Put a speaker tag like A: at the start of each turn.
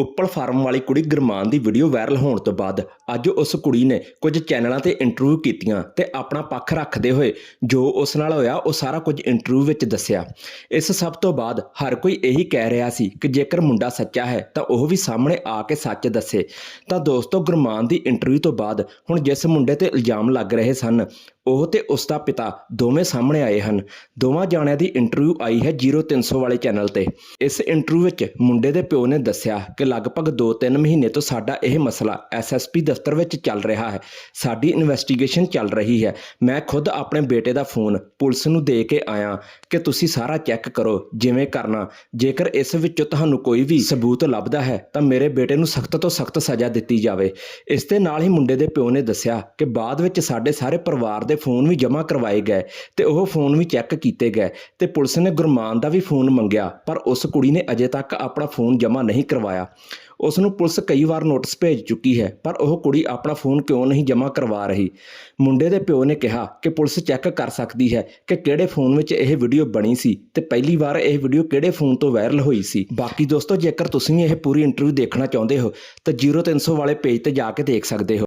A: Uppal farm ਵਾਲੀ ਕੁੜੀ ਗੁਰਮਾਨ ਦੀ video viral ਹੋਣ ਤੋਂ ਬਾਅਦ ਅੱਜ ਉਸ ਕੁੜੀ ਨੇ ਕੁਝ ਚੈਨਲਾਂ ਤੇ ਇੰਟਰਵਿਊ ਕੀਤੀਆਂ ਤੇ ਆਪਣਾ ਪੱਖ ਰੱਖਦੇ ਹੋਏ ਜੋ ਉਸ ਨਾਲ ਹੋਇਆ, ਉਹ ਸਾਰਾ ਕੁਝ ਇੰਟਰਵਿਊ ਵਿੱਚ ਦੱਸਿਆ। ਇਸ ਸਭ ਤੋਂ ਬਾਅਦ ਹਰ ਕੋਈ ਇਹੀ ਕਹਿ ਰਿਹਾ ਸੀ ਕਿ ਜੇਕਰ ਮੁੰਡਾ ਸੱਚਾ ਹੈ, ਤਾਂ ਉਹ ਵੀ ਸਾਹਮਣੇ ਆ ਕੇ ਸੱਚ ਦੱਸੇ। ਤਾਂ ਦੋਸਤੋ, ਗੁਰਮਾਨ ਦੀ ਇੰਟਰਵਿਊ ਤੋਂ ਬਾਅਦ ਹੁਣ ਜਿਸ ਮੁੰਡੇ ਤੇ ਇਲਜ਼ਾਮ ਲੱਗ ਰਹੇ ਸਨ, ਉਹ ਤੇ ਉਸ ਦਾ ਪਿਤਾ ਦੋਵੇਂ ਸਾਹਮਣੇ ਆਏ ਹਨ। ਦੋਵਾਂ ਜਾਣਿਆਂ ਦੀ ਇੰਟਰਵਿਊ ਆਈ ਹੈ 0300 ਵਾਲੇ ਚੈਨਲ ਤੇ। ਇਸ ਇੰਟਰਵਿਊ ਵਿੱਚ ਮੁੰਡੇ ਦੇ ਪਿਓ ਨੇ ਦੱਸਿਆ ਕਿ ਲਗਭਗ 2-3 ਮਹੀਨੇ ਤੋਂ ਸਾਡਾ ਇਹ ਮਸਲਾ ਐਸਐਸਪੀ ਦਫ਼ਤਰ ਵਿੱਚ ਚੱਲ ਰਿਹਾ ਹੈ। ਸਾਡੀ ਇਨਵੈਸਟੀਗੇਸ਼ਨ ਚੱਲ ਰਹੀ ਹੈ। ਮੈਂ ਖੁਦ ਆਪਣੇ ਬੇਟੇ ਦਾ ਫੋਨ ਪੁਲਿਸ ਨੂੰ ਦੇ ਕੇ ਆਇਆ ਕਿ ਤੁਸੀਂ ਸਾਰਾ ਚੈੱਕ ਕਰੋ, ਜਿਵੇਂ ਕਰਨਾ। ਜੇਕਰ ਇਸ ਵਿੱਚੋਂ ਤੁਹਾਨੂੰ ਕੋਈ ਵੀ ਸਬੂਤ ਲੱਭਦਾ ਹੈ, ਤਾਂ ਮੇਰੇ ਬੇਟੇ ਨੂੰ ਸਖਤ ਤੋਂ ਸਖਤ ਸਜ਼ਾ ਦਿੱਤੀ ਜਾਵੇ। ਇਸ ਦੇ ਨਾਲ ਹੀ ਮੁੰਡੇ ਦੇ ਪਿਓ ਨੇ ਦੱਸਿਆ ਕਿ ਬਾਅਦ ਵਿੱਚ ਸਾਡੇ ਸਾਰੇ ਪਰਿਵਾਰ ਦੇ ਫੋਨ ਵੀ ਜਮ੍ਹਾਂ ਕਰਵਾਏ ਗਏ ਤੇ ਉਹ ਫੋਨ ਵੀ ਚੈੱਕ ਕੀਤੇ ਗਏ ਤੇ ਪੁਲਿਸ ਨੇ ਗੁਰਮਾਨ ਦਾ ਵੀ ਫੋਨ ਮੰਗਿਆ, ਪਰ ਉਸ ਕੁੜੀ ਨੇ ਅਜੇ ਤੱਕ ਆਪਣਾ ਫੋਨ ਜਮ੍ਹਾਂ ਨਹੀਂ ਕਰਵਾਇਆ। ਉਸ ਨੂੰ ਪੁਲਿਸ ਕਈ ਵਾਰ ਨੋਟਿਸ ਭੇਜ ਚੁੱਕੀ ਹੈ, ਪਰ ਉਹ ਕੁੜੀ ਆਪਣਾ ਫੋਨ ਕਿਉਂ ਨਹੀਂ ਜਮ੍ਹਾਂ ਕਰਵਾ ਰਹੀ? ਮੁੰਡੇ ਦੇ ਪਿਓ ਨੇ ਕਿਹਾ ਕਿ ਪੁਲਿਸ ਚੈੱਕ ਕਰ ਸਕਦੀ ਹੈ ਕਿ ਕਿਹੜੇ ਫੋਨ ਵਿੱਚ ਇਹ ਵੀਡੀਓ ਬਣੀ ਸੀ ਤੇ ਪਹਿਲੀ ਵਾਰ ਇਹ ਵੀਡੀਓ ਕਿਹੜੇ ਫੋਨ ਤੋਂ ਵਾਇਰਲ ਹੋਈ ਸੀ। ਬਾਕੀ ਦੋਸਤੋ, ਜੇਕਰ ਤੁਸੀਂ ਇਹ ਪੂਰੀ ਇੰਟਰਵਿਊ ਦੇਖਣਾ ਚਾਹੁੰਦੇ ਹੋ, ਤਾਂ 0300 ਵਾਲੇ ਪੇਜ ਤੇ ਜਾ ਕੇ ਦੇਖ ਸਕਦੇ ਹੋ।